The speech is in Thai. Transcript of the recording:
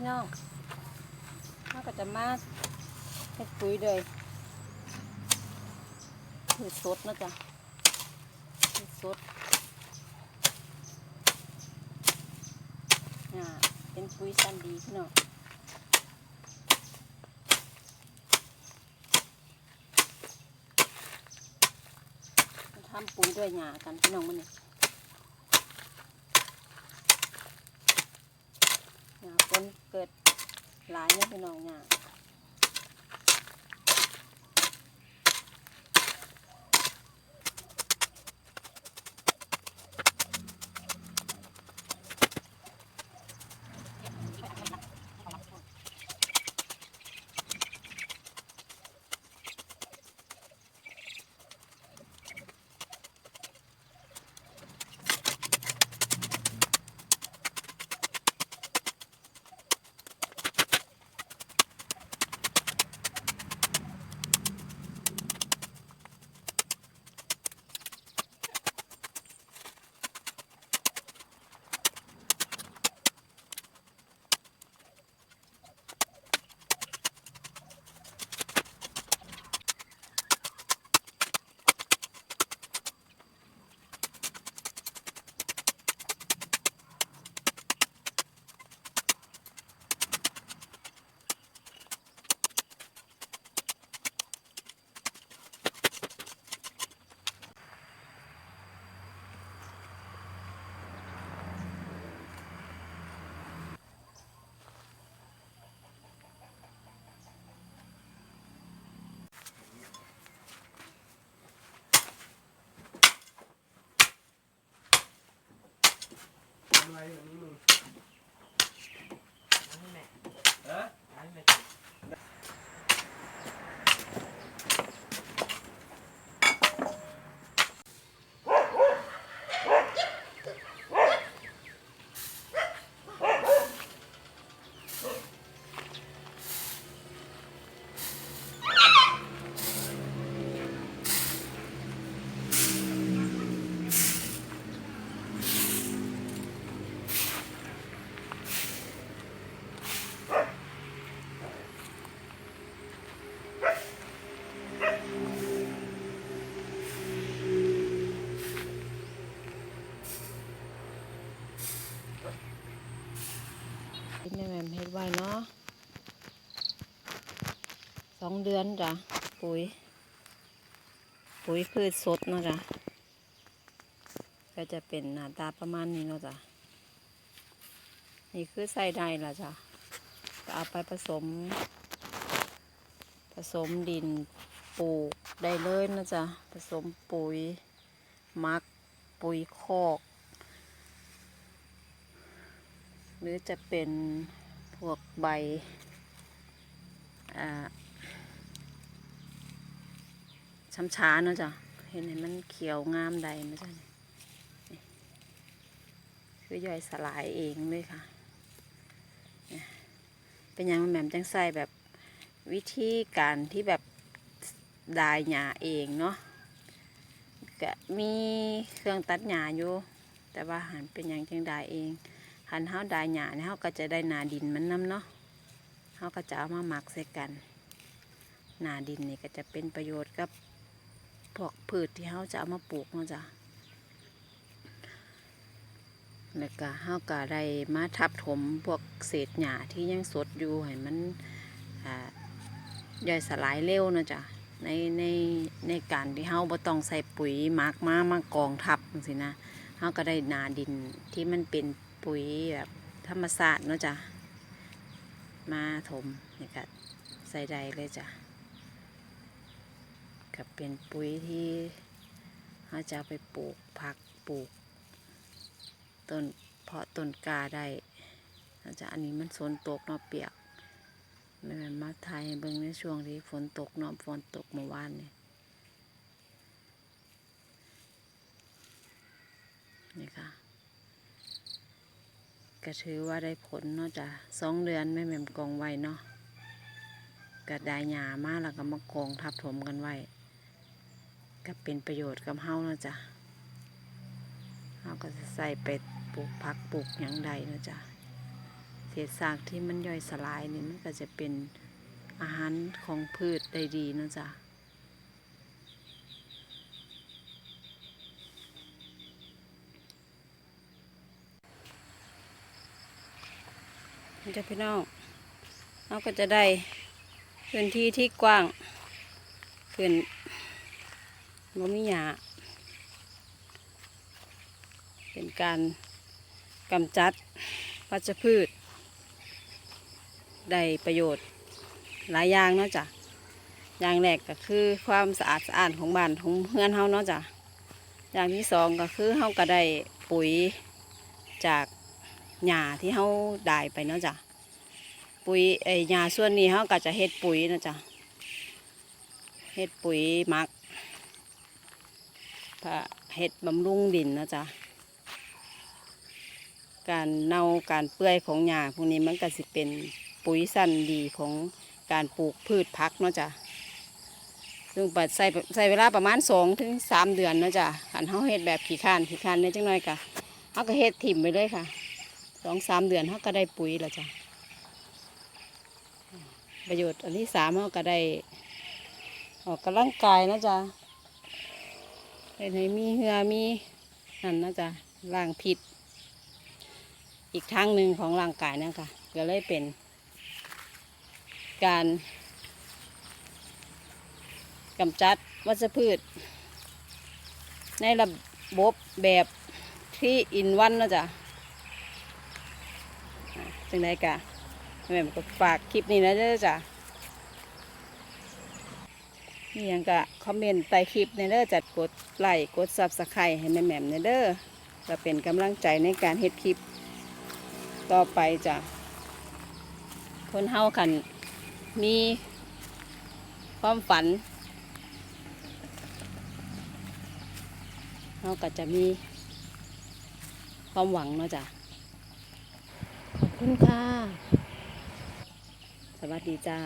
พี่น้องเราก็จะมาเฮ็ดปุ๋ยเลยพืชสดนะจ๊ะพืชสดอ่าเป็นปุ๋ยสันดีพี่น้องมาทำปุ๋ยด้วยหญ้ากันพี่น้องมันนี่ หญ้า ฝนเกิดหลายเนี่ยพี่น้องหญ้า เป็นแม่แม่เฮ็ดไว้เนาะสองเดือนจ้ะ ปุ๋ย ปุ๋ยพืชสดเนาะจ้ะ ก็จะเป็นหน้าตาประมาณนี้เนาะจ้ะ นี่คือใส่ได้ละจ้ะก็เอาไปผสม ผสมดินปลูกได้เลยนะจ๊ะ ผสมปุ๋ยมักปุ๋ยคอก ห รือจะเป็นพวกใบช้ำช้าเนาะจ้ะเห็นไหมมันเขียวงามใดนะจ๊ะคือย่อยสลายเองเลยค่ะ เป็นยังแหม่มจังใส่แบบวิธีการที่แบบดายหญ้าเองเนาะก็มีเครื่องตัดหญ้าอยู่ แต่ว่าหันเป็นยังจังดายเอง หันเฮาดายหญ้าเนี่ยเฮาก็จะได้นาดินมันนํเนาะเฮาก็จะเอามาหมักใส่กันนาดินนี่ก็จะเป็นประโยชน์กับพวกพืชที่เฮาจะเอามาปลูกเนาะจ้ะแล้วก็เฮาก็ได้มาทับถมพวกเศษหญ้าที่ยังสดอยู่ให้มันย่อยสลายเร็วเนาะจ้ะในในในการที่เฮาบ่ต้องใส่ปุ๋ยหมักมามากองทับจังซี่นะเฮาก็ได้นาดินที่มันเป็น ปุ๋ยแบบธรรมศาสตร์เนาะจ้ะ มาถมนี่ก็ใส่ใดเลยจ้ะกับเป็นปุ๋ยที่เราจะไปปลูกผักปลูกต้นเพาะต้นกาได้นะจ๊ะอันนี้มันฝนตกเนาะเปียกไม่แม่นมาไทยเบิ่งในช่วงที่ฝนตกเนาะฝนตกเมื่อวานนี่นี่ค่ะ ก็ถือว่าได้ผลเนาะจ้ะสองเดือนแม่แม่มกองไว้เนาะก็ได้หญ้ามาแล้วก็มากองทับถมกันไว้ก็เป็นประโยชน์กับเฮาเนาะจ้ะเฮาก็จะใส่ไปปลูกผักปลูกหยังใดเนาะจ้ะสิษซากที่มันย่อยสลายนี่มันก็จะเป็นอาหารของพืชได้ดีเนาะจ้ะนี่ จ้ะพี่น้องเราก็จะได้พื้นที่ที่กว้างขึ้นบ่มีหญ้าเป็นการกำจัดวัชพืช ได้ประโยชน์หลายอย่างเนาะจ้ะอย่างแรกก็คือความสะอาดสะอาดของบ้านของเพื่อนเฮาเนาะจ้ะอย่างที่สองก็คือเฮาก็ได้ปุ๋ยจาก หญ้าที่เฮาได้ไปเนาะจ้ะปุ๋ยไอ้หญ้าส่วนนี้เฮาก็จะเฮ็ดปุ๋ยเนาะจ้ะเฮ็ดปุ๋ยมักพะเฮ็ดบำรุงดินเนาะจ้ะการเน่าการเปื่อยของหญ้าพวกนี้มันก็สิเป็นปุ๋ยสั้นดีของการปลูกพืชพักเนาะจ้ะซึ่งปัดใส่ใส่เวลาประมาณสองถึงสามเดือนเนาะจ้ะขันเฮาเฮ็ดแบบขี้ข้านขี้ข้านเนี่ยจังน้อยกะเฮาก็เฮ็ดถิ่มไปเลยค่ะ องสามเดือนเฮาก็ได้ปุ๋ยแล้วจ้ะประโยชน์อันที่สามเฮาก็ได้ออกกำลังกายนะจ้ะเฮ็ดให้มีเหงื่อมีนั่นนะจ้ะล้างพิษอีกทางหนึ่งของร่างกายนะคะก็เลยเป็น การกำจัดวัชพืช ในระบบแบบที่อินวันนะจ๊ะ จังไดกะแม่ก็ฝากคลิปนี้นะเด้อจ้ะนี่ยังกะคอมเมนต์ใต้คลิปในเด้อจัดกดไลค์กดซับสไครต์ให้แม่แหม่มในเด้อจะเป็นกำลังใจในการเฮ็ดคลิปต่อไปจ้ะคนเฮาขันมีความฝันเฮาก็จะมีความหวังเนาะจ้ะ คุณค่ะ สวัสดีจ้า